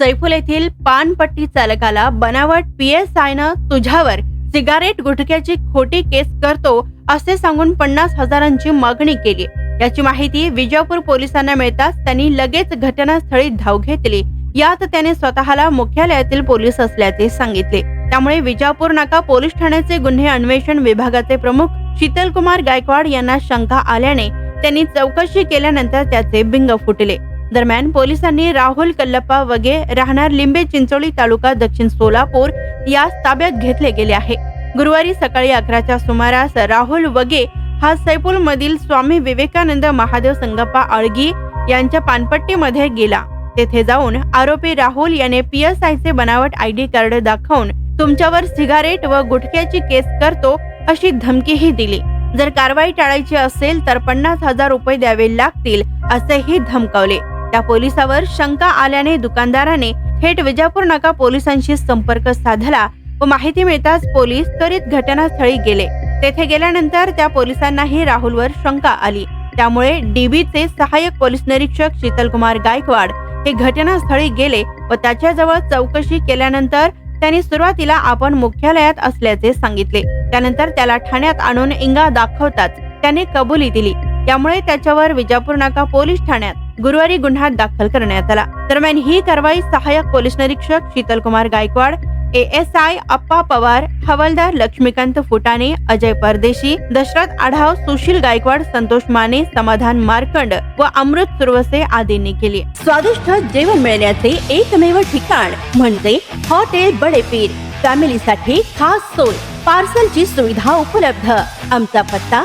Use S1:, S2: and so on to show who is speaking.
S1: सैफुल येथील पानपट्टी चालकाला बनावट पी एस आयनं तुझ्यावर सिगारेट गुटख्याची खोटी केस करतो असे सांगून पन्नास हजारांची मागणी केली. याची माहिती विजापूर पोलिसांना मिळताच त्यांनी लगेच घटनास्थळी धाव घेतली. यात त्याने स्वतःला मुख्यालयातील पोलीस असल्याचे सांगितले. त्यामुळे विजापूर नाका पोलीस ठाण्याचे गुन्हे अन्वेषण विभागाचे प्रमुख शीतल कुमार गायकवाड यांना शंका आल्याने त्यांनी चौकशी केल्यानंतर त्याचे बिंग फुटले. दरम्यान पोलिसांनी राहुल कल्लप्पा वगे राहणार लिंबे चिंचोळी तालुका दक्षिण सोलापूर यास ताब्यात घेतले गेले आहे. गुरुवारी सकाळी अकराच्या सुमारास राहुल वगे हा सैपूल मधील स्वामी विवेकानंद महादेव संगप्पा अळगी यांच्या पानपट्टीमध्ये गेला. तेथे जाऊन आरोपी राहुल याने पी एस आयचे बनावट आय डी कार्ड दाखवून तुमच्यावर सिगारेट व गुटख्याची केस करतो अशी धमकीही दिली. जर कारवाई टाळायची असेल तर पन्नास हजार रुपये द्यावे लागतील असेही धमकावले. त्या पोलिसावर शंका आल्याने दुकानदाराने थेट विजापूर नाका पोलिसांशी संपर्क साधला व माहिती मिळताच पोलीस त्वरित घटनास्थळी गेले. तेथे गेल्यानंतर त्या पोलिसांनाही राहुलवर शंका आली. त्यामुळे डीबीचे सहाय्यक पोलीस निरीक्षक शीतल कुमार गायकवाड हे घटनास्थळी गेले व त्याच्याजवळ चौकशी केल्यानंतर त्यांनी सुरुवातीला आपण मुख्यालयात असल्याचे सांगितले. त्यानंतर त्याला ठाण्यात आणून इंगा दाखवताच त्याने कबुली दिली. त्यामुळे त्याच्यावर विजापूर नाका पोलीस ठाण्यात गुरुवारी गुन्हा दाखल करण्यात आला. दरम्यान ही कारवाई सहाय्यक पोलीस निरीक्षक शीतल कुमार गायकवाड एएसआय अप्पा पवार हवालदार लक्ष्मीकांत फुटाणे अजय परदेशी दशरथ आढाव सुशील गायकवाड संतोष माने समाधान मार्कंड व अमृत सुरवसे आदींनी केली. स्वादिष्ट जेवण मिळण्याचे एकमेव ठिकाण म्हणजे हॉटेल बडेपीर. फॅमिलीसाठी खास सोय. पार्सलची सुविधा उपलब्ध. आमचा पत्ता